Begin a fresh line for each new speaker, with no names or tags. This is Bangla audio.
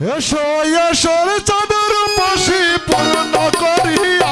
এসো এসোর চাদর পাশে পূর্ণ করিয়া